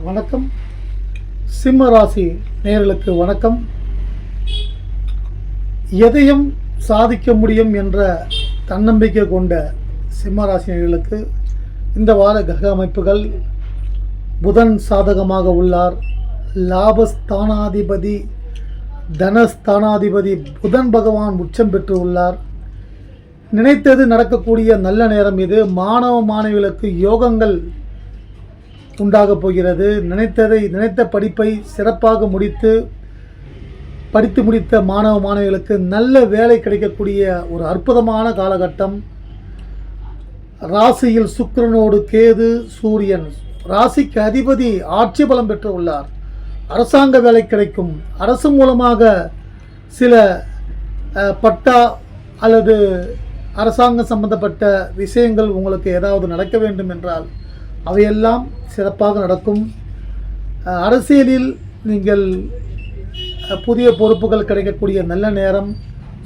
வணக்கம். சிம்ம ராசி நேர்களுக்கு வணக்கம். எதையும் சாதிக்க முடியும் என்ற தன்னம்பிக்கை கொண்ட சிம்ம ராசி நேர்களுக்கு இந்த வார கிரக அமைப்புகள் புதன் சாதகமாக உள்ளார். லாபஸ்தானாதிபதி தனஸ்தானாதிபதி புதன் பகவான் உச்சம் பெற்று உள்ளார். நினைத்தது நடக்கக்கூடிய நல்ல நேரம் இது. மாணவ மாணவிகளுக்கு யோகங்கள் உண்டாகப் போகிறது. நினைத்ததை நினைத்த படிப்பை சிறப்பாக முடித்து படித்து முடித்த மாணவ மாணவிகளுக்கு நல்ல வேலை கிடைக்கக்கூடிய ஒரு அற்புதமான காலகட்டம். ராசியில் சுக்கிரனோடு கேது சூரியன். ராசிக்கு அதிபதி ஆட்சி பலம் பெற்று உள்ளார். அரசாங்க வேலை கிடைக்கும். அரசு மூலமாக சில பட்டா அல்லது அரசாங்கம் சம்பந்தப்பட்ட விஷயங்கள் உங்களுக்கு ஏதாவது நடக்க வேண்டும் என்றால் அவையெல்லாம் சிறப்பாக நடக்கும். அரசியலில் நீங்கள் புதிய பொறுப்புகள் கிடைக்கக்கூடிய நல்ல நேரம்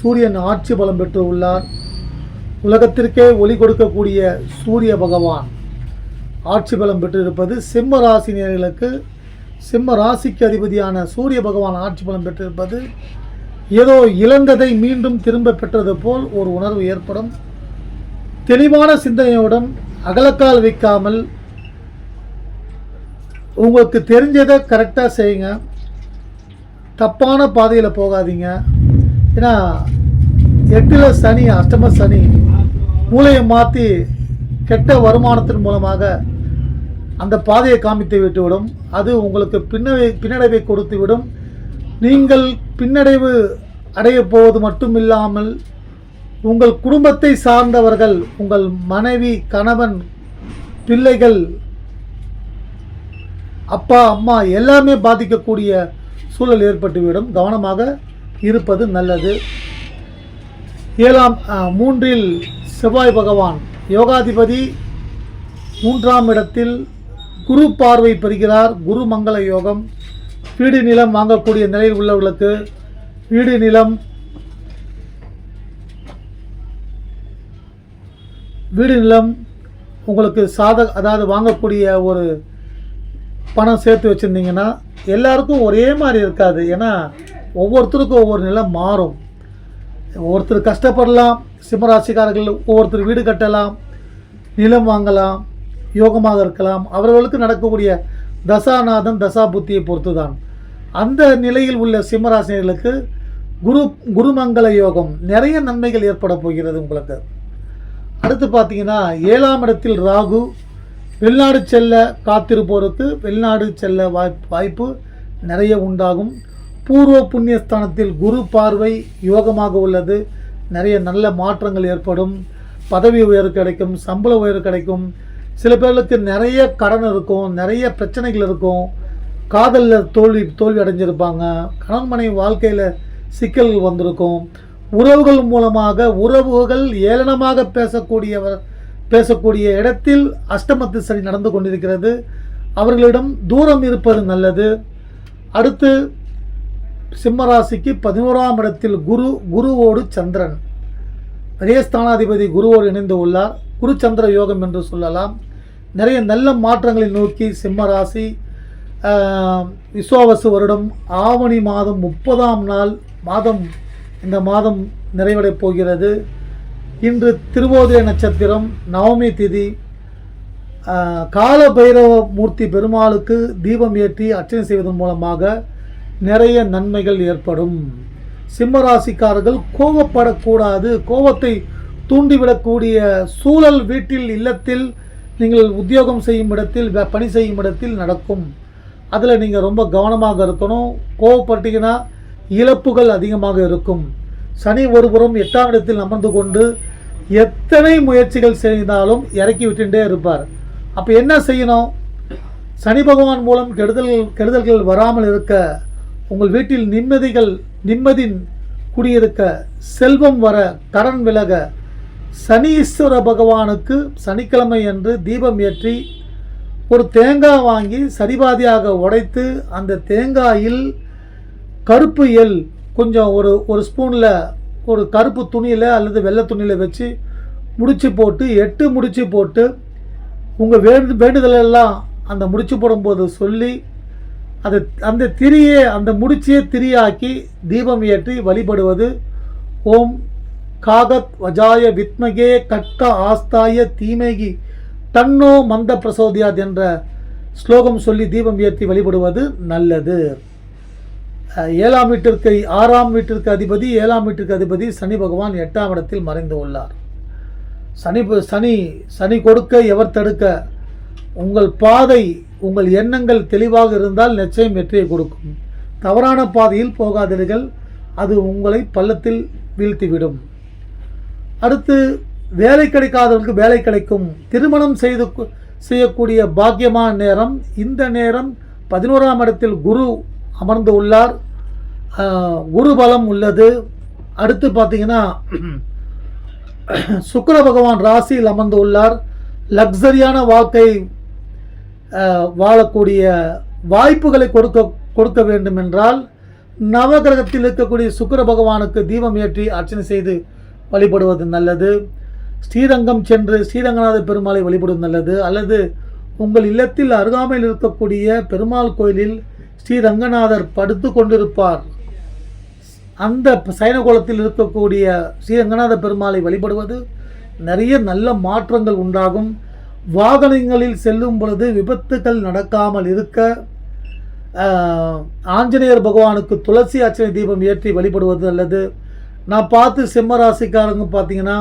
சூரியன் ஆட்சி பலம் பெற்று உள்ளார். உலகத்திற்கே ஒளி கொடுக்கக்கூடிய சூரிய பகவான் ஆட்சி பலம் பெற்றிருப்பது சிம்ம ராசினியர்களுக்கு சிம்ம ராசிக்கு அதிபதியான சூரிய பகவான் ஆட்சி பலம் பெற்றிருப்பது ஏதோ இழந்ததை மீண்டும் திரும்ப பெற்றது போல் ஒரு உணர்வு ஏற்படும். தெளிவான சிந்தனையுடன் அகலக்கால் வைக்காமல் உங்களுக்கு தெரிஞ்சதை கரெக்டாக செய்யுங்க. தப்பான பாதையில் போகாதீங்க. ஏன்னா எட்டில் சனி அஷ்டம சனி மூளையை மாற்றி கெட்ட வருமானத்தின் மூலமாக அந்த பாதையை காமித்து விட்டுவிடும். அது உங்களுக்கு பின்னவை பின்னடைவை கொடுத்து விடும் நீங்கள் பின்னடைவு அடையப் போவது மட்டும் இல்லாமல் உங்கள் குடும்பத்தை சார்ந்தவர்கள் உங்கள் மனைவி கணவன் பிள்ளைகள் அப்பா அம்மா எல்லாமே பாதிக்கக்கூடிய சூழல் ஏற்பட்டுவிடும். கவனமாக இருப்பது நல்லது. ஏழாம் மூன்றில் செவ்வாய் பகவான் யோகாதிபதி மூன்றாம் இடத்தில் குரு பார்வை பெறுகிறார். குரு மங்கள யோகம். வீடு நிலம் வாங்கக்கூடிய நிலையில் உள்ளவர்களுக்கு வீடு நிலம் வீடு நிலம் உங்களுக்கு சாத அதாவது வாங்கக்கூடிய ஒரு பணம் சேர்த்து வச்சுருந்தீங்கன்னா எல்லாருக்கும் ஒரே மாதிரி இருக்காது. ஏன்னா ஒவ்வொருத்தருக்கும் ஒவ்வொரு நிலம் மாறும். ஒருத்தர் கஷ்டப்படலாம் சிம்மராசிக்காரர்கள் ஒவ்வொருத்தர் வீடு கட்டலாம் நிலம் வாங்கலாம் யோகமாக இருக்கலாம். அவர்களுக்கு நடக்கக்கூடிய தசாநாதன் தசா புத்தியை பொறுத்து தான் அந்த நிலையில் உள்ள சிம்மராசினர்களுக்கு குரு குருமங்கள யோகம் நிறைய நன்மைகள் ஏற்பட போகிறது உங்களுக்கு. அடுத்து பார்த்தீங்கன்னா ஏழாம் இடத்தில் ராகு வெளிநாடு செல்ல காத்திருப்போருக்கு வெளிநாடு செல்ல வாய்ப்பு வாய்ப்பு நிறைய உண்டாகும். பூர்வ புண்ணியஸ்தானத்தில் குரு பார்வை யோகமாக உள்ளது. நிறைய நல்ல மாற்றங்கள் ஏற்படும். பதவி உயர்வு கிடைக்கும் சம்பள உயர்வு கிடைக்கும். சில பேர்களுக்கு நிறைய கடன் இருக்கும் நிறைய பிரச்சனைகள் இருக்கும். காதலில் தோல்வி தோல்வி அடைஞ்சிருப்பாங்க. கணவன் மனைவி வாழ்க்கையில் சிக்கல்கள் வந்திருக்கும். உறவுகள் மூலமாக உறவுகள் ஏளனமாக பேசக்கூடியவர் பேசக்கூடிய இடத்தில் அஷ்டமத்து சரி நடந்து கொண்டிருக்கிறது. அவர்களிடம் தூரம் இருப்பது நல்லது. அடுத்து சிம்மராசிக்கு பதினோராம் இடத்தில் குரு குருவோடு சந்திரன். விரயஸ்தானாதிபதி குருவோடு இணைந்து உள்ளார். குரு சந்திர யோகம் என்று சொல்லலாம். நிறைய நல்ல மாற்றங்களை நோக்கி சிம்மராசி ஆஹ், விசுவாவசு வருடம் ஆவணி மாதம் முப்பதாம் நாள் மாதம் இந்த மாதம் நிறைவடைப் போகிறது. இன்று திருவோதய நட்சத்திரம் நவமி திதி. கால பைரவ மூர்த்தி பெருமாளுக்கு தீபம் ஏற்றி அர்ச்சனை செய்வதன் மூலமாக நிறைய நன்மைகள் ஏற்படும். சிம்ம ராசிக்காரர்கள் கோபப்படக்கூடாது கோபத்தை தூண்டிவிடக்கூடிய சூழல் வீட்டில் இல்லத்தில் நீங்கள் உத்தியோகம் செய்யும் இடத்தில் பணி செய்யும் இடத்தில் நடக்கும். அதில் நீங்கள் ரொம்ப கவனமாக இருக்கணும். கோவப்பட்டீங்கன்னா இழப்புகள் அதிகமாக இருக்கும். சனி ஒருபுறம் எட்டாம் இடத்தில் அமர்ந்து கொண்டு எத்தனை முயற்சிகள் செய்தாலும் இறக்கி விட்டுட்டே இருப்பார். அப்போ என்ன செய்யணும்? சனி பகவான் மூலம் கெடுதல் கெடுதல்கள் வராமல் இருக்க உங்கள் வீட்டில் நிம்மதிகள் நிம்மதி குடியிருக்க செல்வம் வர கடன் விலக சனீஸ்வர பகவானுக்கு சனிக்கிழமை அன்று தீபம் ஏற்றி ஒரு தேங்காய் வாங்கி சரிபாதியாக உடைத்து அந்த தேங்காயில் கருப்பு எல் கொஞ்சம் ஒரு ஒரு ஸ்பூனில் ஒரு கருப்பு துணியில் அல்லது வெள்ளை துணியில் வச்சு முடிச்சு போட்டு எட்டு முடிச்சு போட்டு உங்கள் வேண்டு வேண்டுதலெல்லாம் அந்த முடிச்சு போடும்போது சொல்லி அதை அந்த திரியை அந்த முடிச்சியை திரியாக்கி தீபம் ஏற்றி வழிபடுவது. ஓம் காகத் வஜாய வித்மகே கட்க ஆஸ்தாய தீமேகி தன்னோ மந்த பிரசோதியாத் என்ற ஸ்லோகம் சொல்லி தீபம் ஏற்றி வழிபடுவது நல்லது. ஏழாம் வீட்டிற்கு ஆறாம் வீட்டிற்கு அதிபதி ஏழாம் வீட்டிற்கு அதிபதி சனி பகவான் எட்டாம் இடத்தில் மறைந்து உள்ளார். சனி சனி சனி கொடுக்க எவர் தடுக்க உங்கள் பாதை உங்கள் எண்ணங்கள் தெளிவாக இருந்தால் நிச்சயம் வெற்றியை கொடுக்கும். தவறான பாதையில் போகாதீர்கள் அது உங்களை பள்ளத்தில் வீழ்த்திவிடும். அடுத்து வேலை கிடைக்காதவர்களுக்கு வேலை கிடைக்கும். திருமணம் செய்து செய்யக்கூடிய பாக்கியமான நேரம் இந்த நேரம் பதினோராம் இடத்தில் குரு அமர்ந்து உள்ளார். குருபலம் உள்ளது. அடுத்து பார்த்தீங்கன்னா சுக்கர பகவான் ராசியில் அமர்ந்து உள்ளார். லக்ஸரியான வாழ்க்கை வாழக்கூடிய வாய்ப்புகளை கொடுக்க கொடுக்க வேண்டும் என்றால் நவகிரகத்தில் இருக்கக்கூடிய சுக்கிர பகவானுக்கு தீபம் ஏற்றி அர்ச்சனை செய்து வழிபடுவது நல்லது. ஸ்ரீரங்கம் சென்று ஸ்ரீரங்கநாத பெருமாளை வழிபடுவது நல்லது. அல்லது உங்கள் இல்லத்தில் அருகாமையில் இருக்கக்கூடிய பெருமாள் கோயிலில் ஸ்ரீரங்கநாதர் படுத்து கொண்டிருப்பார். அந்த சைனகோலத்தில் இருக்கக்கூடிய ஸ்ரீரங்கநாத பெருமாளை வழிபடுவது நிறைய நல்ல மாற்றங்கள் உண்டாகும். வாகனங்களில் செல்லும் பொழுது விபத்துகள் நடக்காமல் இருக்க ஆஞ்சநேயர் பகவானுக்கு துளசி அர்ச்சனை தீபம் ஏற்றி வழிபடுவது நல்லது. நான் பார்த்து சிம்ம ராசிக்காரங்க பார்த்தீங்கன்னா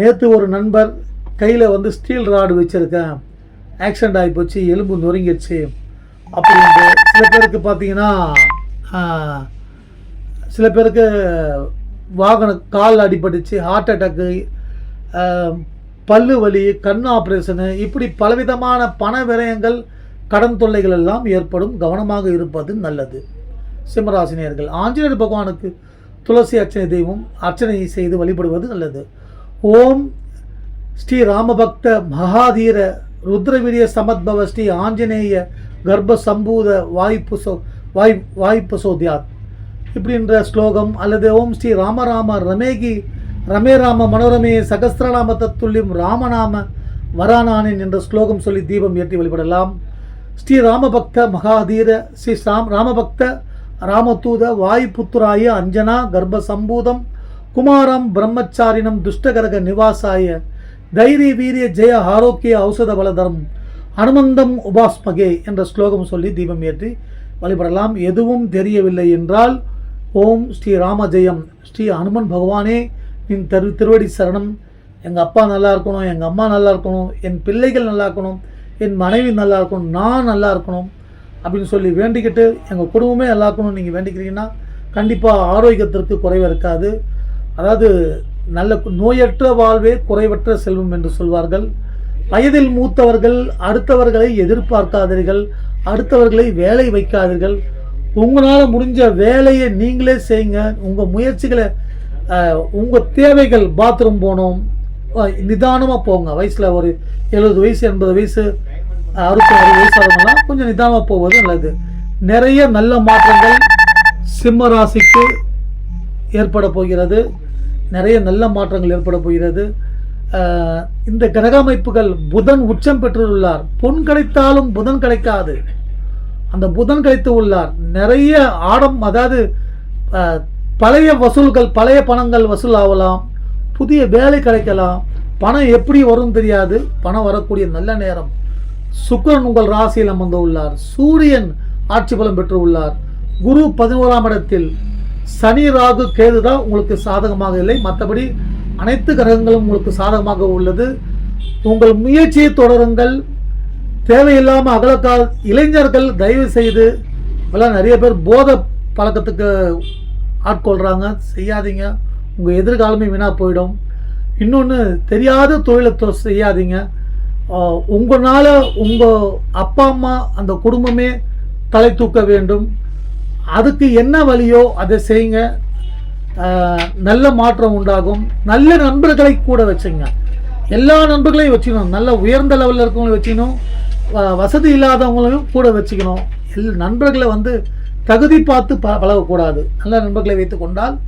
நேற்று ஒரு நண்பர் கையில் வந்து ஸ்டீல் ராடு வச்சுருக்கேன். ஆக்சிடெண்ட் ஆகி போச்சு எலும்பு நொறுங்கிடுச்சு. அப்படின்ட்டு சில பேருக்கு பார்த்தீங்கன்னா சில பேருக்கு வாகன கால் அடிபட்டுச்சு ஹார்ட் அட்டாக்கு பல்லு வலி கண் ஆப்ரேஷனு இப்படி பலவிதமான பண விரயங்கள் கடன் தொல்லைகள் எல்லாம் ஏற்படும். கவனமாக இருப்பது நல்லது. சிம்மராசினியர்கள் ஆஞ்சநேயர் பகவானுக்கு துளசி அர்ச்சனை தெய்வம் அர்ச்சனை செய்து வழிபடுவது நல்லது. ஓம் ஸ்ரீ ராமபக்த மகாதீர ருத்ரவீரிய சமத்பவ ஸ்ரீ ஆஞ்சநேய கர்ப்ப சம்பூத வாய்ப்புசோ வாய் வாய்ப்புசோத்யாத் இப்படின்ற ஸ்லோகம் அல்லது ஓம் ஸ்ரீ ராமராம ரமேகி ரமே ராம மனோரமே சகஸ்திரநாம தத்துல்யம் ராமநாம வரானானின் என்ற ஸ்லோகம் சொல்லி தீபம் ஏற்றி வழிபடலாம். ஸ்ரீ ராமபக்த மகாதீர ஸ்ரீ ராம் ராமபக்த ராமதூத வாயுபுத்துராய அஞ்சனா கர்ப்ப சம்பூதம் குமாரம் பிரம்மச்சாரினம் துஷ்டகரக நிவாசாய தைரிய வீரிய ஜெய ஆரோக்கிய ஔஷத பலதரம் அனுமந்தம் உபாஸ்மகே என்ற ஸ்லோகம் சொல்லி தீபம் ஏற்றி வழிபடலாம். எதுவும் தெரியவில்லை என்றால் ஓம் ஸ்ரீ ராமஜெயம். ஸ்ரீ அனுமன் பகவானே நின் திரு திருவடி சரணம். எங்கள் அப்பா நல்லா இருக்கணும் எங்கள் அம்மா நல்லா இருக்கணும் என் பிள்ளைகள் நல்லா இருக்கணும் என் மனைவி நல்லா இருக்கணும் நான் நல்லா இருக்கணும் அப்படின்னு சொல்லி வேண்டிக்கிட்டு எங்கள் குடும்பமே நல்லா இருக்கணும்னு நீங்கள் வேண்டிக்கிறீங்கன்னா கண்டிப்பாக ஆரோக்கியத்திற்கு குறைவு இருக்காது. அதாவது நல்ல நோயற்ற வாழ்வே குறைவற்ற செல்வம் என்று சொல்வார்கள். வயதில் மூத்தவர்கள் அடுத்தவர்களை எதிர்பார்க்காதீர்கள் அடுத்தவர்களை வேலை வைக்காதீர்கள். உங்களால் முடிஞ்ச வேலையை நீங்களே செய்யுங்க. உங்கள் முயற்சிகளை உங்கள் தேவைகள் பாத்ரூம் போகணும். நிதானமாக போங்க. வயசில் ஒரு எழுபது வயசு எண்பது வயசு அறுபத்தி ஆறு ஆகணும்னா கொஞ்சம் நிதானமாக போவது நல்லது. நிறைய நல்ல மாற்றங்கள் சிம்ம ராசிக்கு ஏற்பட போகிறது. நிறைய நல்ல மாற்றங்கள் ஏற்பட போகிறது. இந்த கிரக அமைப்புகள் புதன் உச்சம் பெற்றுள்ளார். பொன் கிடைத்தாலும் புதன் கிடைக்காது. அந்த புதன் கிடைத்து உள்ளார். நிறைய ஆடம் அதாவது பழைய வசூல்கள் பழைய பணங்கள் வசூல் ஆகலாம் புதிய வேலை கிடைக்கலாம். பணம் எப்படி வரும் தெரியாது. பணம் வரக்கூடிய நல்ல நேரம். சுக்கிரன் உங்கள் ராசியில் அமர்ந்து உள்ளார். சூரியன் ஆட்சி பலம் பெற்று உள்ளார். குரு பதினோராம் இடத்தில். சனி ராகு கேது தான் உங்களுக்கு சாதகமாக இல்லை. மற்றபடி அனைத்து கிரகங்களும் உங்களுக்கு சாதகமாக உள்ளது. உங்கள் முயற்சியை தொடருங்கள். தேவையில்லாமல் அகலக்கால் இளைஞர்கள் தயவு செய்து இப்போல்லாம் நிறைய பேர் போத பழக்கத்துக்கு ஆட்கொள்கிறாங்க செய்யாதீங்க. உங்கள் எதிர்காலமே வீணாக போயிடும். இன்னொன்று தெரியாத தொழிலை செய்யாதீங்க. உங்களால் உங்கள் அப்பா அம்மா அந்த குடும்பமே தலை தூக்க வேண்டும். அதுக்கு என்ன வழியோ அதை செய்யுங்க. நல்ல மாற்றம் உண்டாகும். நல்ல நண்பர்களை கூட வச்சுங்க. எல்லா நண்பர்களையும் வச்சுக்கணும். நல்ல உயர்ந்த லெவலில் இருக்கவங்களையும் வச்சுக்கணும். வ- வசதி இல்லாதவங்களையும் கூட வச்சுக்கணும். எல் நண்பர்களை வந்து தகுதி பார்த்து ப பழகக்கூடாது. நல்ல நண்பர்களை வைத்து கொண்டால்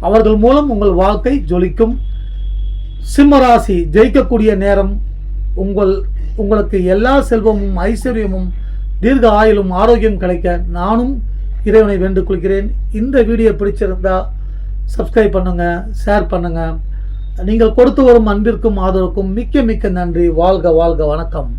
அவர்கள் மூலம் உங்கள் வாழ்க்கை ஜொலிக்கும். சிம்மராசி ஜெயிக்கக்கூடிய நேரம் உங்கள் உங்களுக்கு எல்லா செல்வமும் ஐஸ்வர்யமும் தீர்க்க ஆயுளும் ஆரோக்கியம் கிடைக்க நானும் இறைவனை வேண்டுகொள்கிறேன். இந்த வீடியோ பிடிச்சிருந்தால் சப்ஸ்கிரைப் பண்ணுங்கள் ஷேர் பண்ணுங்கள் நீங்கள் கொடுத்து வரும் அன்பிற்கும் ஆதரவுக்கும் மிக்க மிக்க நன்றி. வாழ்க வாழ்க வணக்கம்.